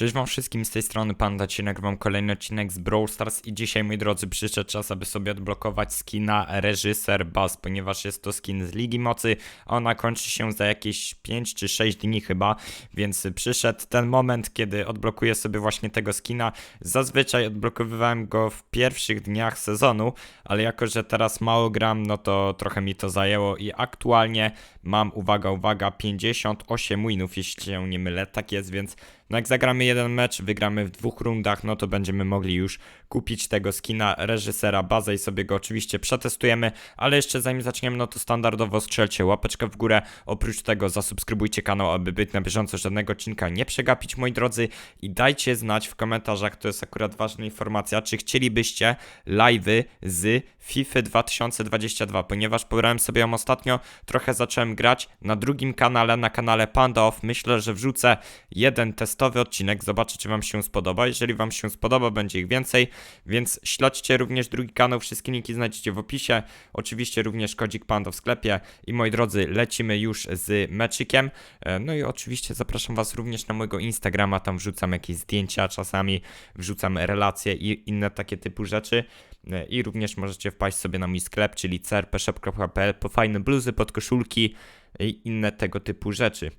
Cześć wam wszystkim, z tej strony Panda, dzisiaj nagrywam kolejny odcinek z Brawl Stars i dzisiaj, moi drodzy, przyszedł czas, aby sobie odblokować skina reżyser Buzz, ponieważ jest to skin z Ligi Mocy, ona kończy się za jakieś 5 czy 6 dni chyba, więc przyszedł ten moment, kiedy odblokuję sobie właśnie tego skina. Zazwyczaj odblokowywałem go w pierwszych dniach sezonu, ale jako, że teraz mało gram, no to trochę mi to zajęło i aktualnie mam, uwaga, uwaga, 58 winów, jeśli się nie mylę, tak jest, więc no jak zagramy jeden mecz, wygramy w dwóch rundach, no to będziemy mogli już kupić tego skina reżysera bazę i sobie go oczywiście przetestujemy, ale jeszcze zanim zaczniemy, no to standardowo strzelcie łapeczkę w górę, oprócz tego zasubskrybujcie kanał, aby być na bieżąco, żadnego odcinka nie przegapić, moi drodzy, i dajcie znać w komentarzach, to jest akurat ważna informacja, czy chcielibyście live'y z FIFA 2022, ponieważ pobrałem sobie ją ostatnio, trochę zacząłem grać na drugim kanale, na kanale Panda Off, myślę, że wrzucę jeden testowy odcinek, zobaczę czy wam się spodoba, jeżeli wam się spodoba, będzie ich więcej, więc śledźcie również drugi kanał, wszystkie linki znajdziecie w opisie, oczywiście również kodzik Panda w sklepie. I moi drodzy, lecimy już z meczykiem, E, no i oczywiście zapraszam was również na mojego Instagrama, tam wrzucam jakieś zdjęcia, czasami wrzucam relacje i inne takie typu rzeczy, i również możecie wpaść sobie na mój sklep, czyli crpshop.pl po fajne bluzy, podkoszulki i inne tego typu rzeczy.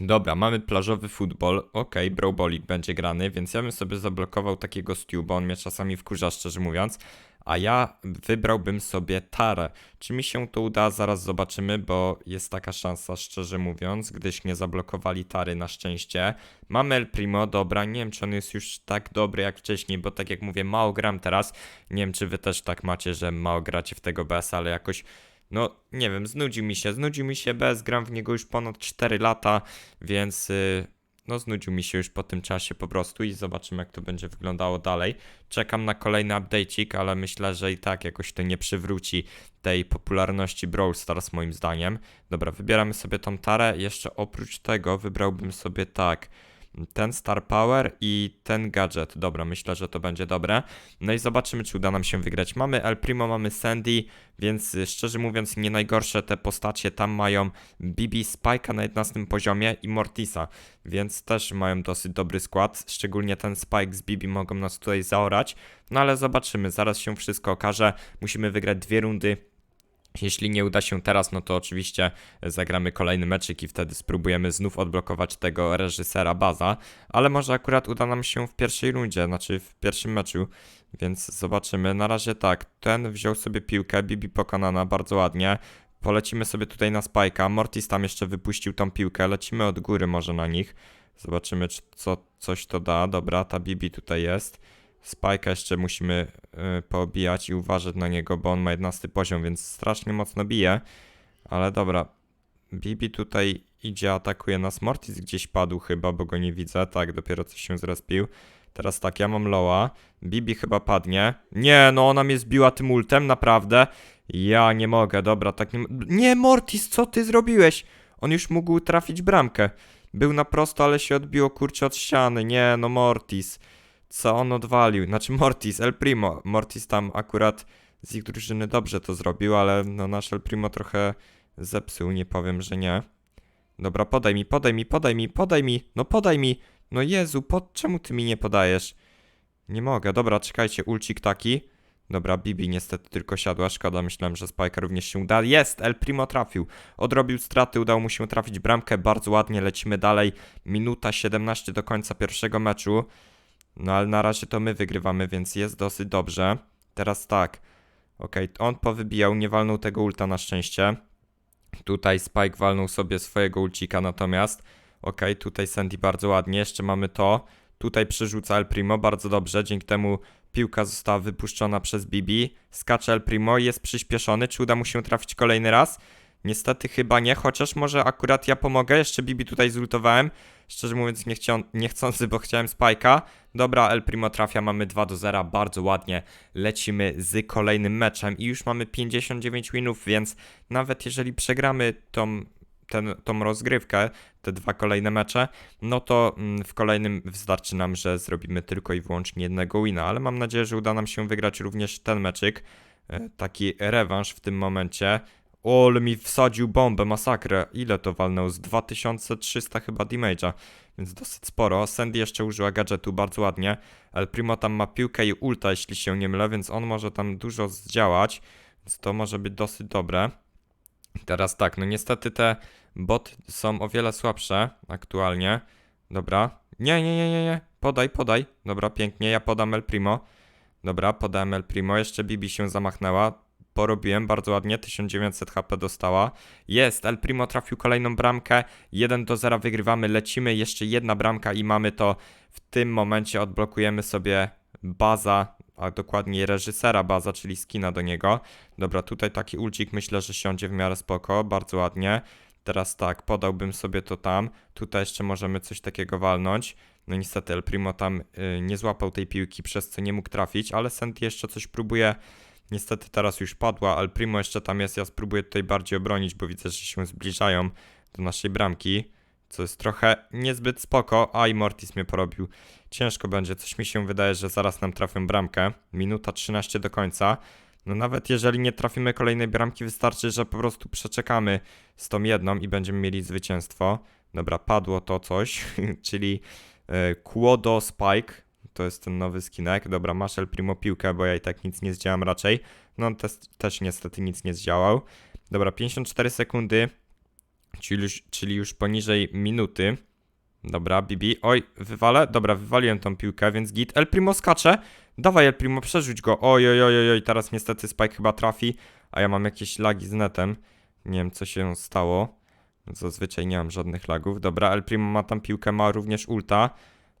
Dobra, mamy plażowy futbol. Okej, okay, będzie grany, więc ja bym sobie zablokował takiego Stu, bo on mnie czasami wkurza, szczerze mówiąc. A ja wybrałbym sobie Tarę. Czy mi się to uda? Zaraz zobaczymy, bo jest taka szansa, szczerze mówiąc, gdyś nie zablokowali Tary na szczęście. Mamy El Primo, dobra, nie wiem czy on jest już tak dobry jak wcześniej, bo tak jak mówię, mało gram teraz. Nie wiem czy wy też tak macie, że mało gracie w tego BS, ale jakoś no, nie wiem, znudził mi się, znudził mi się bez, gram w niego już ponad 4 lata, więc yy, no znudził mi się już po tym czasie po prostu i zobaczymy jak to będzie wyglądało dalej. Czekam na kolejny update'ik, ale myślę, że i tak jakoś to nie przywróci tej popularności Brawl Stars moim zdaniem. Dobra, wybieramy sobie tą tarę, jeszcze oprócz tego wybrałbym sobie tak ten Star Power i ten gadżet. Dobra, myślę, że to będzie dobre. No i zobaczymy, czy uda nam się wygrać. Mamy El Primo, mamy Sandy, więc y, szczerze mówiąc, nie najgorsze te postacie tam mają Bibi Spike'a na 11 poziomie i Mortisa, więc też mają dosyć dobry skład. Szczególnie ten Spike z Bibi mogą nas tutaj zaorać. No ale zobaczymy, zaraz się wszystko okaże. Musimy wygrać dwie rundy jeśli nie uda się teraz, no to oczywiście zagramy kolejny meczyk i wtedy spróbujemy znów odblokować tego reżysera Baza, ale może akurat uda nam się w pierwszej rundzie, znaczy w pierwszym meczu, więc zobaczymy. Na razie tak, ten wziął sobie piłkę, Bibi pokonana bardzo ładnie. Polecimy sobie tutaj na Spajka. Mortis tam jeszcze wypuścił tą piłkę, lecimy od góry może na nich. Zobaczymy, czy co, coś to da. Dobra, ta Bibi tutaj jest. Spike'a jeszcze musimy y, poobijać i uważać na niego, bo on ma 11 poziom, więc strasznie mocno bije. Ale dobra, Bibi tutaj idzie, atakuje nas. Mortis gdzieś padł chyba, bo go nie widzę. Tak, dopiero coś się zrespił. Teraz tak, ja mam Loa. Bibi chyba padnie. Nie, no ona mnie zbiła tym ultem, naprawdę. Ja nie mogę, dobra, tak nie... Nie, Mortis, co ty zrobiłeś? On już mógł trafić bramkę. Był na prosto, ale się odbiło kurczę od ściany. Nie, no Mortis co on odwalił. Znaczy Mortis, El Primo. Mortis tam akurat z ich drużyny dobrze to zrobił, ale no nasz El Primo trochę zepsuł, nie powiem, że nie. Dobra, podaj mi, podaj mi, podaj mi, podaj mi, no podaj mi. No Jezu, pod czemu ty mi nie podajesz? Nie mogę, dobra, czekajcie, ulcik taki. Dobra, Bibi niestety tylko siadła, szkoda, myślałem, że Spike również się uda. Jest, El Primo trafił. Odrobił straty, udało mu się trafić bramkę, bardzo ładnie, lecimy dalej. Minuta 17 do końca pierwszego meczu. No ale na razie to my wygrywamy, więc jest dosyć dobrze. Teraz tak. Okay, on powybijał, nie walnął tego ulta na szczęście. Tutaj Spike walnął sobie swojego ulcika natomiast. Okay, tutaj Sandy bardzo ładnie, jeszcze mamy to. Tutaj przerzuca El Primo, bardzo dobrze, dzięki temu piłka została wypuszczona przez Bibi. Skacze El Primo, jest przyspieszony, czy uda mu się trafić kolejny raz? Niestety chyba nie, chociaż może akurat ja pomogę. Jeszcze Bibi tutaj zultowałem. Szczerze mówiąc nie chciał, niechcący, bo chciałem spajka. Dobra, El Primo trafia, mamy 2 do 0, bardzo ładnie. Lecimy z kolejnym meczem i już mamy 59 winów, więc nawet jeżeli przegramy tą ten, tą rozgrywkę, te dwa kolejne mecze, no to mm, w kolejnym wystarczy nam, że zrobimy tylko i wyłącznie jednego wina, ale mam nadzieję, że uda nam się wygrać również ten meczyk, e, taki rewanż w tym momencie. O, ale mi wsadził bombę, masakrę. Ile to walnął? Z 2300 chyba damage'a, więc dosyć sporo. Sandy jeszcze użyła gadżetu bardzo ładnie. El Primo tam ma piłkę i ulta, jeśli się nie mylę, więc on może tam dużo zdziałać, więc to może być dosyć dobre. Teraz tak, no niestety te boty są o wiele słabsze aktualnie. Dobra. Nie, nie, nie, nie, nie. Podaj, podaj. Dobra, pięknie. Ja podam El Primo. Dobra, podałem El Primo. Jeszcze Bibi się zamachnęła. Porobiłem bardzo ładnie. 1900 HP dostała. Jest. El Primo trafił kolejną bramkę. 1 do 0 wygrywamy. Lecimy. Jeszcze jedna bramka i mamy to. W tym momencie odblokujemy sobie baza, a dokładniej reżysera baza, czyli skina do niego. Dobra, tutaj taki ulcik myślę, że siądzie w miarę spoko. Bardzo ładnie. Teraz tak, podałbym sobie to tam. Tutaj jeszcze możemy coś takiego walnąć. No niestety El Primo tam y, nie złapał tej piłki, przez co nie mógł trafić, ale Senti jeszcze coś próbuje. Niestety teraz już padła, El Primo jeszcze tam jest. Ja spróbuję tutaj bardziej obronić, bo widzę, że się zbliżają do naszej bramki. Co jest trochę niezbyt spoko. A i Mortis mnie porobił. Ciężko będzie. Coś mi się wydaje, że zaraz nam trafią bramkę. Minuta 13 do końca. No nawet jeżeli nie trafimy kolejnej bramki, wystarczy, że po prostu przeczekamy z tą jedną i będziemy mieli zwycięstwo. Dobra, padło to coś, czyli e, Quodo Spike. To jest ten nowy skinek. Dobra, masz El Primo piłkę, bo ja i tak nic nie zdziałam raczej. No on też, niestety nic nie zdziałał. Dobra, 54 sekundy, czyli już, czyli już poniżej minuty. Dobra, Bibi. Oj, wywalę? Dobra, wywaliłem tą piłkę, więc git. El Primo skacze. Dawaj El Primo, przerzuć go. Oj, oj, oj, oj, teraz niestety Spike chyba trafi, a ja mam jakieś lagi z netem. Nie wiem, co się stało. Zazwyczaj nie mam żadnych lagów. Dobra, El Primo ma tam piłkę, ma również ulta.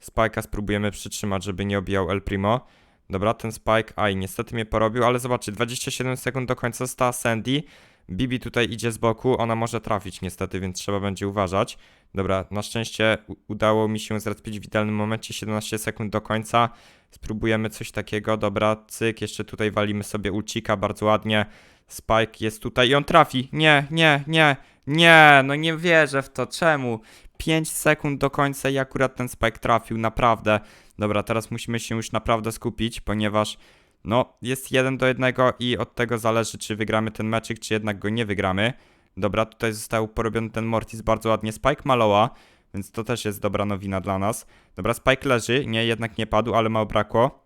Spike'a spróbujemy przytrzymać, żeby nie obijał El Primo. Dobra, ten Spike, aj, niestety mnie porobił, ale zobaczcie, 27 sekund do końca została Sandy. Bibi tutaj idzie z boku, ona może trafić niestety, więc trzeba będzie uważać. Dobra, na szczęście udało mi się zrespić w idealnym momencie, 17 sekund do końca. Spróbujemy coś takiego, dobra, cyk, jeszcze tutaj walimy sobie ulcika bardzo ładnie. Spike jest tutaj i on trafi. Nie, nie, nie, nie, no nie wierzę w to, czemu? 5 sekund do końca i akurat ten Spike trafił, naprawdę. Dobra, teraz musimy się już naprawdę skupić, ponieważ no, jest jeden do jednego i od tego zależy, czy wygramy ten meczyk, czy jednak go nie wygramy. Dobra, tutaj został porobiony ten Mortis bardzo ładnie. Spike maloła, więc to też jest dobra nowina dla nas. Dobra, Spike leży, nie, jednak nie padł, ale mało brakło.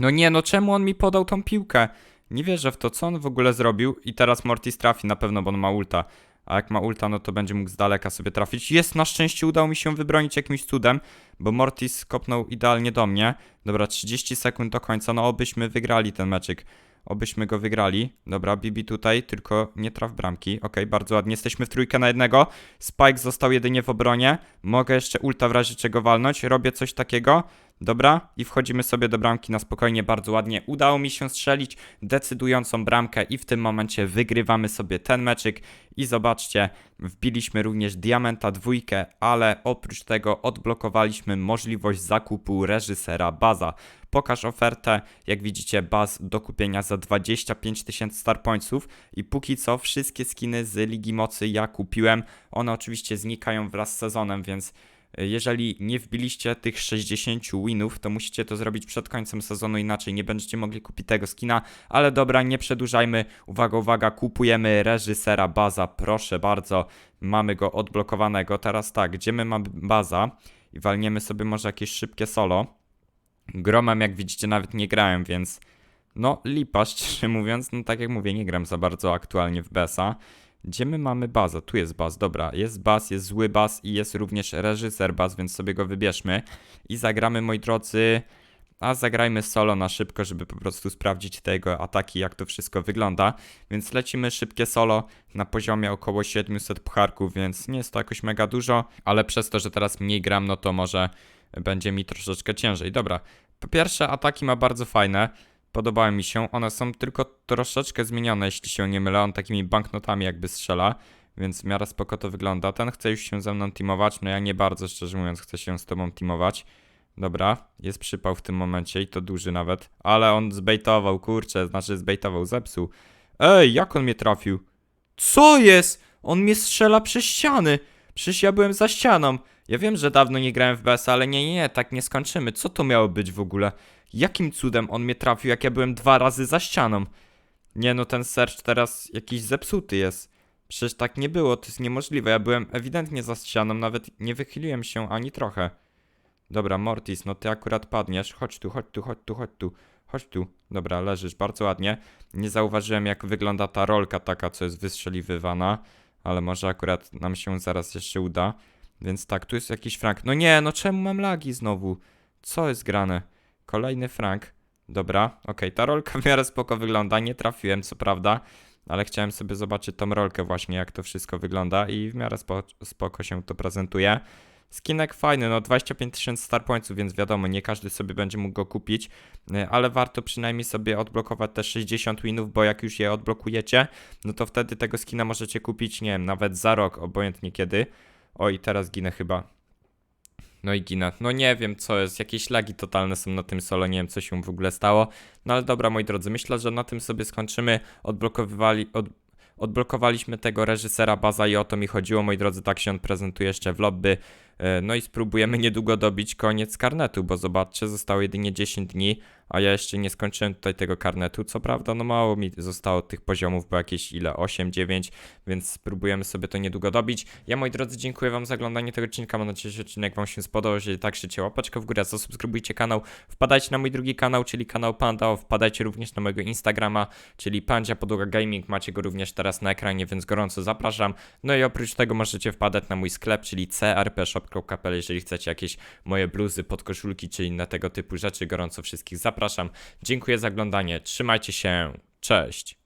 No nie, no czemu on mi podał tą piłkę? Nie wierzę w to, co on w ogóle zrobił i teraz Mortis trafi na pewno, bo on ma ulta. A jak ma ulta, no to będzie mógł z daleka sobie trafić. Jest, na szczęście udało mi się wybronić jakimś cudem, bo Mortis kopnął idealnie do mnie. Dobra, 30 sekund do końca, no obyśmy wygrali ten meczyk. Obyśmy go wygrali. Dobra, Bibi tutaj, tylko nie traf bramki. Okej, bardzo ładnie. Jesteśmy w trójkę na jednego. Spike został jedynie w obronie. Mogę jeszcze ulta w razie czego walnąć. Robię coś takiego. Dobra, i wchodzimy sobie do bramki na spokojnie, bardzo ładnie. Udało mi się strzelić decydującą bramkę i w tym momencie wygrywamy sobie ten meczyk. I zobaczcie, wbiliśmy również Diamenta dwójkę, ale oprócz tego odblokowaliśmy możliwość zakupu reżysera Baza. Pokaż ofertę, jak widzicie, baz do kupienia za 25 tysięcy star pointsów i póki co wszystkie skiny z Ligi Mocy ja kupiłem. One oczywiście znikają wraz z sezonem, więc jeżeli nie wbiliście tych 60 winów, to musicie to zrobić przed końcem sezonu, inaczej nie będziecie mogli kupić tego skina. Ale dobra, nie przedłużajmy. Uwaga, uwaga, kupujemy reżysera Baza, proszę bardzo. Mamy go odblokowanego. Teraz tak, gdzie my mamy Baza? I walniemy sobie może jakieś szybkie solo. Gromem, jak widzicie, nawet nie grałem, więc no lipa, szczerze mówiąc, no tak jak mówię, nie gram za bardzo aktualnie w BESA. Gdzie my mamy bazę? Tu jest baz, dobra. Jest baz, jest zły baz i jest również reżyser baz, więc sobie go wybierzmy. I zagramy, moi drodzy, a zagrajmy solo na szybko, żeby po prostu sprawdzić te jego ataki, jak to wszystko wygląda. Więc lecimy szybkie solo na poziomie około 700 pucharków, więc nie jest to jakoś mega dużo, ale przez to, że teraz mniej gram, no to może będzie mi troszeczkę ciężej. Dobra, po pierwsze ataki ma bardzo fajne. Podobały mi się. One są tylko troszeczkę zmienione, jeśli się nie mylę. On takimi banknotami jakby strzela, więc w miarę spoko to wygląda. Ten chce już się ze mną teamować. No ja nie bardzo, szczerze mówiąc, chcę się z tobą teamować. Dobra, jest przypał w tym momencie i to duży nawet. Ale on zbejtował, kurczę, znaczy zbejtował, zepsuł. Ej, jak on mnie trafił? Co jest? On mnie strzela przez ściany. Przecież ja byłem za ścianą. Ja wiem, że dawno nie grałem w BS, ale nie, nie, nie, tak nie skończymy. Co to miało być w ogóle? Jakim cudem on mnie trafił, jak ja byłem dwa razy za ścianą? Nie no, ten search teraz jakiś zepsuty jest. Przecież tak nie było, to jest niemożliwe. Ja byłem ewidentnie za ścianą, nawet nie wychyliłem się ani trochę. Dobra, Mortis, no ty akurat padniesz. Chodź tu, chodź tu, chodź tu, chodź tu. Chodź tu. Dobra, leżysz bardzo ładnie. Nie zauważyłem, jak wygląda ta rolka taka, co jest wystrzeliwywana, ale może akurat nam się zaraz jeszcze uda. Więc tak, tu jest jakiś frank. No nie, no czemu mam lagi znowu? Co jest grane? Kolejny frank. Dobra, okej, ta rolka w miarę spoko wygląda. Nie trafiłem, co prawda, ale chciałem sobie zobaczyć tą rolkę właśnie, jak to wszystko wygląda i w miarę spo, spoko się to prezentuje. Skinek fajny, no 25 tysięcy star pointsów, więc wiadomo, nie każdy sobie będzie mógł go kupić, y, ale warto przynajmniej sobie odblokować te 60 winów, bo jak już je odblokujecie, no to wtedy tego skina możecie kupić, nie wiem, nawet za rok, obojętnie kiedy. Oj, teraz ginę chyba. No i ginę. No nie wiem co jest, jakieś lagi totalne są na tym solo, nie wiem co się w ogóle stało. No ale dobra moi drodzy, myślę, że na tym sobie skończymy. Odblokowywali, od, odblokowaliśmy tego reżysera Baza i o to mi chodziło, moi drodzy, tak się on prezentuje jeszcze w lobby. E, No i spróbujemy niedługo dobić koniec karnetu, bo zobaczcie, zostało jedynie 10 dni, a ja jeszcze nie skończyłem tutaj tego karnetu. Co prawda, no mało mi zostało tych poziomów, bo jakieś ile? 8, 9, więc spróbujemy sobie to niedługo dobić. Ja, moi drodzy, dziękuję Wam za oglądanie tego odcinka. Mam nadzieję, że odcinek Wam się spodobał. Jeżeli tak, życie łapeczkę w górę, zasubskrybujcie kanał. Wpadajcie na mój drugi kanał, czyli kanał Panda. Wpadajcie również na mojego Instagrama, czyli Pandzia Podłoga Gaming. Macie go również teraz na ekranie, więc gorąco zapraszam. No i oprócz tego możecie wpadać na mój sklep, czyli crpshop.pl, jeżeli chcecie jakieś moje bluzy, podkoszulki czy inne tego typu rzeczy. Gorąco wszystkich zapraszam. Dziękuję za oglądanie. Trzymajcie się. Cześć.